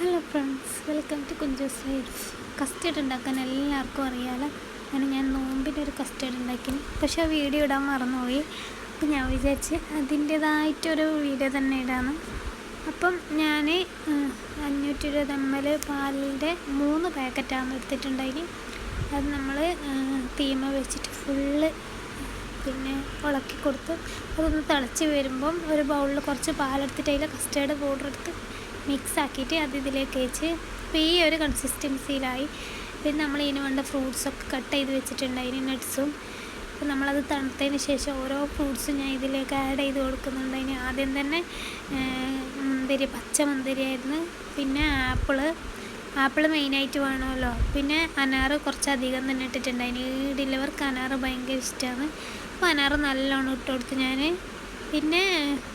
Hello friends welcome to Kunju life custard ഉണ്ടാക്കാൻ എല്ലാവർക്കും അറിയാമല്ലോ അങ്ങനെ ഞാൻ നോമ്പിന്റെ ഒരു കസ്റ്റേർഡ് ഉണ്ടാക്കി. പക്ഷേ ആ വീഡിയോ ഇടാൻ മറന്നുപോയി. അപ്പം ഞാൻ വിചാരിച്ച് അതിന്റേതായിട്ടൊരു വീഡിയോ തന്നെ ഇടാന്ന്. അപ്പം ഞാൻ അഞ്ഞൂറ്റി ഇരുപത് എം എൽ പാലിന്റെ മൂന്ന് പാക്കറ്റാണ് എടുത്തിട്ടുണ്ടായി അത് നമ്മൾ തീമ വെച്ചിട്ട് ഫുള്ള് പിന്നെ ഇളക്കി കൊടുത്ത് അതൊന്ന് തിളച്ച് വരുമ്പം ഒരു ബൗളിൽ കുറച്ച് പാലെടുത്തിട്ട് അതിൽ കസ്റ്റേർഡ് പൗഡർ എടുത്ത് മിക്സ് ആക്കിയിട്ട് അത് ഇതിലേക്ക് വെച്ച് അപ്പോൾ ഈ ഒരു കൺസിസ്റ്റൻസിയിലായി പിന്നെ നമ്മൾ ഇതിന് വേണ്ട ഫ്രൂട്ട്സൊക്കെ കട്ട് ചെയ്ത് വെച്ചിട്ടുണ്ട്. അതിന് നട്ട്സും അപ്പോൾ നമ്മളത് തണുത്തതിന് ശേഷം ഓരോ ഫ്രൂട്ട്സും ഞാൻ ഇതിലേക്ക് ആഡ് ചെയ്ത് കൊടുക്കുന്നുണ്ട്. അതിന് ആദ്യം തന്നെ മുന്തിരി പച്ച മുന്തിരി ആയിരുന്നു. പിന്നെ ആപ്പിൾ. ആപ്പിൾ മെയിനായിട്ട് വേണമല്ലോ. പിന്നെ അനാറ് കുറച്ചധികം തന്നെ ഇട്ടിട്ടുണ്ട്. അതിന് ഡെലിവർക്ക് അനാറ് ഭയങ്കര ഇഷ്ടമാണ് അപ്പോൾ അനാറ് നല്ലോണം ഇട്ട് കൊടുത്ത് ഞാൻ പിന്നെ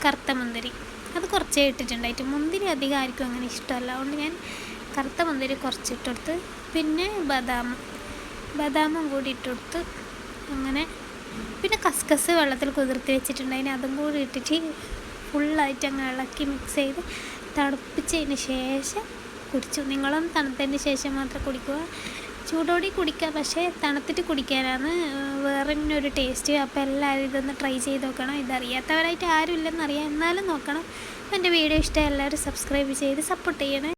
കറുത്ത മുന്തിരി. അത് കുറച്ചേ ഇട്ടിട്ടുണ്ടായിട്ട് മുന്തിരി അധികം ആർക്കും അങ്ങനെ ഇഷ്ടമല്ല. അതുകൊണ്ട് ഞാൻ കറുത്ത മുന്തിരി കുറച്ച് ഇട്ടെടുത്ത് പിന്നെ ബദാം ബദാമും കൂടി ഇട്ടെടുത്ത് അങ്ങനെ പിന്നെ കസ്കസ് വെള്ളത്തിൽ കുതിർത്തി വെച്ചിട്ടുണ്ടായിന് അതും കൂടി ഇട്ടിട്ട് ഫുള്ളായിട്ട് അങ്ങ് ഇളക്കി മിക്സ് ചെയ്ത് തണുപ്പിച്ചതിന് ശേഷം കുടിച്ചു. നിങ്ങളും തണുത്തതിന് ശേഷം മാത്രം കുടിക്കുക. ചൂടോടെ കുടിക്കുക പക്ഷേ തണുത്തിട്ട് കുടിക്കാനാണ് വേറെ ഒരു ടേസ്റ്റ് അപ്പോൾ എല്ലാവരും ഇതൊന്ന് ട്രൈ ചെയ്ത് നോക്കണം. ഇതറിയാത്തവരായിട്ട് ആരും ഇല്ലെന്നറിയാം എന്നാലും നോക്കണം. എന്റെ വീഡിയോ ഇഷ്ടം എല്ലാവരും സബ്സ്ക്രൈബ് ചെയ്ത് സപ്പോർട്ട് ചെയ്യണേ.